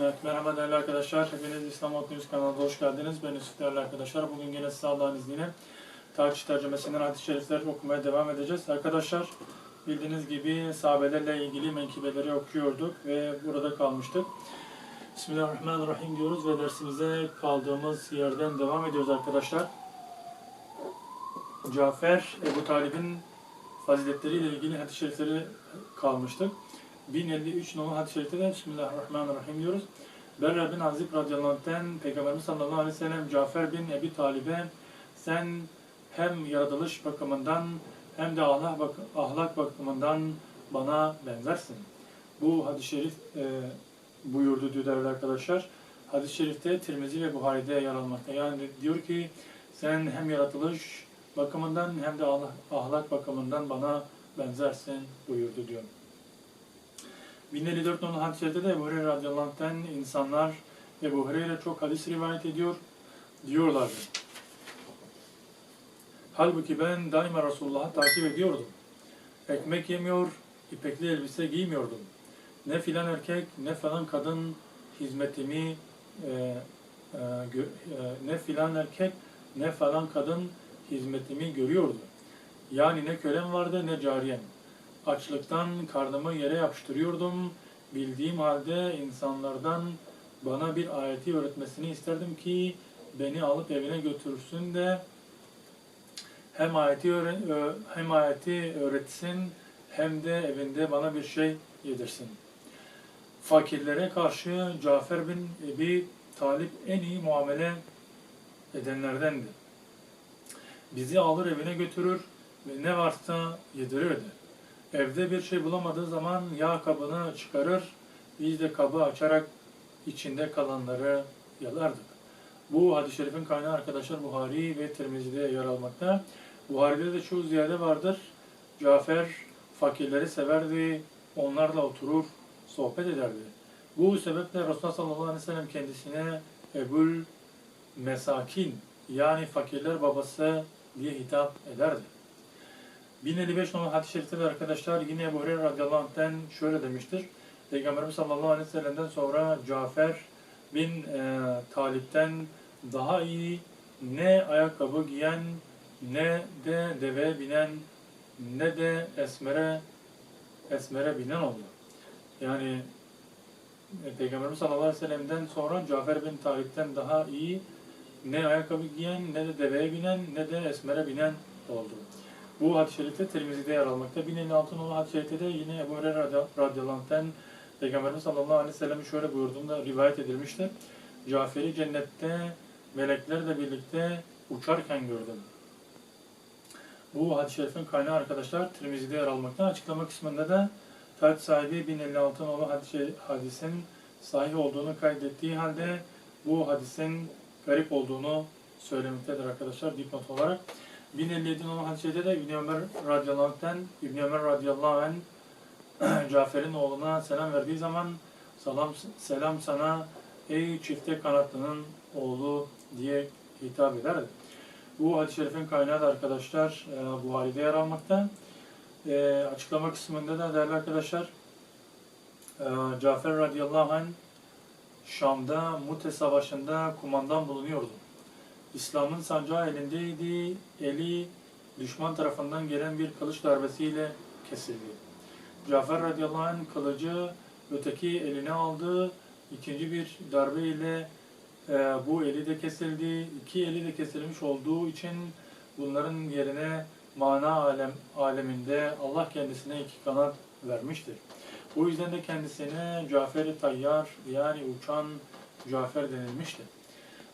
Evet, merhaba değerli arkadaşlar. Hepiniz İslam Hot News kanalına hoş geldiniz. Ben Yusuf değerli arkadaşlar. Bugün yine size Allah'ın izniyle takip tercümesinden hadis-i şerifler okumaya devam edeceğiz. Arkadaşlar bildiğiniz gibi sahabelerle ilgili menkibeleri okuyorduk ve burada kalmıştık. Bismillahirrahmanirrahim diyoruz ve dersimize kaldığımız yerden devam ediyoruz arkadaşlar. Cafer, Ebu Talib'in faziletleriyle ilgili hadis-i şerifleri kalmıştık. 1053 numaralı hadis-i şerifte Bismillahirrahmanirrahim diyoruz. Berra bin Azib radıyallahu anh'ten Peygamberimiz sallallahu aleyhi ve sellem Cafer bin Ebi Talib'e sen hem yaratılış bakımından hem de ahlak, bak ahlak bakımından bana benzersin. Bu hadis-i şerif e, buyurdu diyor değerli arkadaşlar. Hadis-i şerifte Tirmizi ve Buhari'de yer almakta. Yani diyor ki sen hem yaratılış bakımından hem de ahlak bakımından bana benzersin buyurdu diyor. 1054 numaralı hadis-i şerifte de Ebu Hureyre radıyallahu insanlar Ebu Hureyre çok hadis rivayet ediyor diyorlardı. Halbuki ben daima Resulullah'ı takip ediyordum. Ekmek yemiyor, ipekli elbise giymiyordum. Ne filan erkek ne falan kadın hizmetimi e, e, e, ne filan erkek ne falan kadın hizmetimi görüyordu. Yani ne kölem vardı ne cariyem. Açlıktan karnımı yere yapıştırıyordum. Bildiğim halde insanlardan bana bir ayeti öğretmesini isterdim ki beni alıp evine götürsün de hem ayeti hem ayeti öğretsin hem de evinde bana bir şey yedirsin. Fakirlere karşı Cafer bin Ebi Talip en iyi muamele edenlerdendi. Bizi alır evine götürür ve ne varsa yedirirdi. Evde bir şey bulamadığı zaman yağ kabını çıkarır, biz de kabı açarak içinde kalanları yalardık. Bu hadis-i şerifin kaynağı arkadaşlar Buhari ve Tirmizi'de yer almakta. Buhari'de de şu ziyade vardır. Cafer fakirleri severdi, onlarla oturur, sohbet ederdi. Bu sebeple Resulullah sallallahu aleyhi ve sellem kendisine Ebul Mesakin yani fakirler babası diye hitap ederdi. 1055 numaralı hadis-i şerifte arkadaşlar yine Ebu Hureyre radıyallahu anh'ten şöyle demiştir. Peygamberimiz sallallahu aleyhi ve sellem'den sonra Cafer bin e, Talip'ten daha iyi ne ayakkabı giyen ne de deve binen ne de esmere esmere binen oldu. Yani e, Peygamberimiz sallallahu aleyhi ve sellem'den sonra Cafer bin Talip'ten daha iyi ne ayakkabı giyen ne de deveye binen ne de esmere binen oldu. Bu hadis-i şerifte Tirmizi'de yer almakta. 1056 numaralı hadis-i şerifte de yine Ebu Hureyre radıyallahu Peygamberimiz sallallahu aleyhi ve sellem'in şöyle buyurduğunda rivayet edilmiştir. Cafer'i cennette meleklerle birlikte uçarken gördüm. Bu hadis-i şerifin kaynağı arkadaşlar Tirmizi'de yer almakta. Açıklama kısmında da Fert sahibi 1056 numaralı hadis- hadisin sahih olduğunu kaydettiği halde bu hadisin garip olduğunu söylemektedir arkadaşlar dipnot olarak. 1057 numaralı hadis-i şerifte de İbn Ömer radıyallahu anh'ten İbn Ömer radıyallahu anh Cafer'in oğluna selam verdiği zaman selam selam sana ey çifte kanatlının oğlu diye hitap ederdi. Bu hadis-i şerifin kaynağı da arkadaşlar e, Buhari'de yer almakta. E, açıklama kısmında da değerli arkadaşlar e, Cafer radıyallahu anh Şam'da Mute Savaşı'nda kumandan bulunuyordu. İslam'ın sancağı elindeydi. Eli düşman tarafından gelen bir kılıç darbesiyle kesildi. Cafer radıyallahu anh kılıcı öteki eline aldı. İkinci bir darbe ile e, bu eli de kesildi. İki eli de kesilmiş olduğu için bunların yerine mana alem aleminde Allah kendisine iki kanat vermiştir. Bu yüzden de kendisine Cafer-i Tayyar yani uçan Cafer denilmiştir.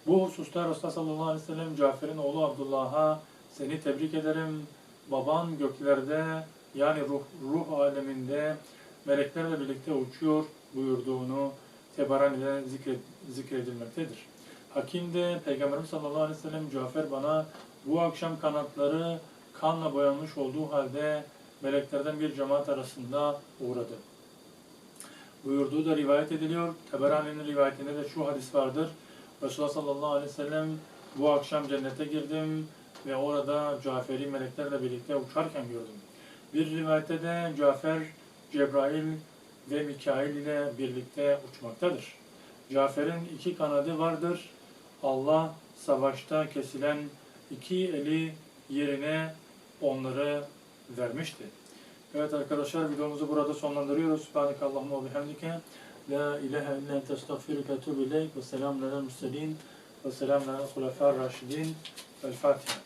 Bu hususta Resulullah sallallahu aleyhi ve sellem Cafer'in oğlu Abdullah'a seni tebrik ederim. Baban göklerde yani ruh, ruh aleminde meleklerle birlikte uçuyor buyurduğunu Tebaran ile zikret, zikredilmektedir. Hakim de Peygamberimiz sallallahu aleyhi ve sellem Cafer bana bu akşam kanatları kanla boyanmış olduğu halde meleklerden bir cemaat arasında uğradı. Buyurduğu da rivayet ediliyor. Teberani'nin rivayetinde de şu hadis vardır. Resulullah sallallahu aleyhi ve sellem bu akşam cennete girdim ve orada Cafer'i meleklerle birlikte uçarken gördüm. Bir rivayette de Cafer, Cebrail ve Mikail ile birlikte uçmaktadır. Cafer'in iki kanadı vardır. Allah savaşta kesilen iki eli yerine onları vermişti. Evet arkadaşlar videomuzu burada sonlandırıyoruz. Subhanakallahumma ve bihamdike. لا إله إلا أنت أستغفرك وأتوب إليك والسلام على المرسلين والسلام على الخلفاء الراشدين الفاتحة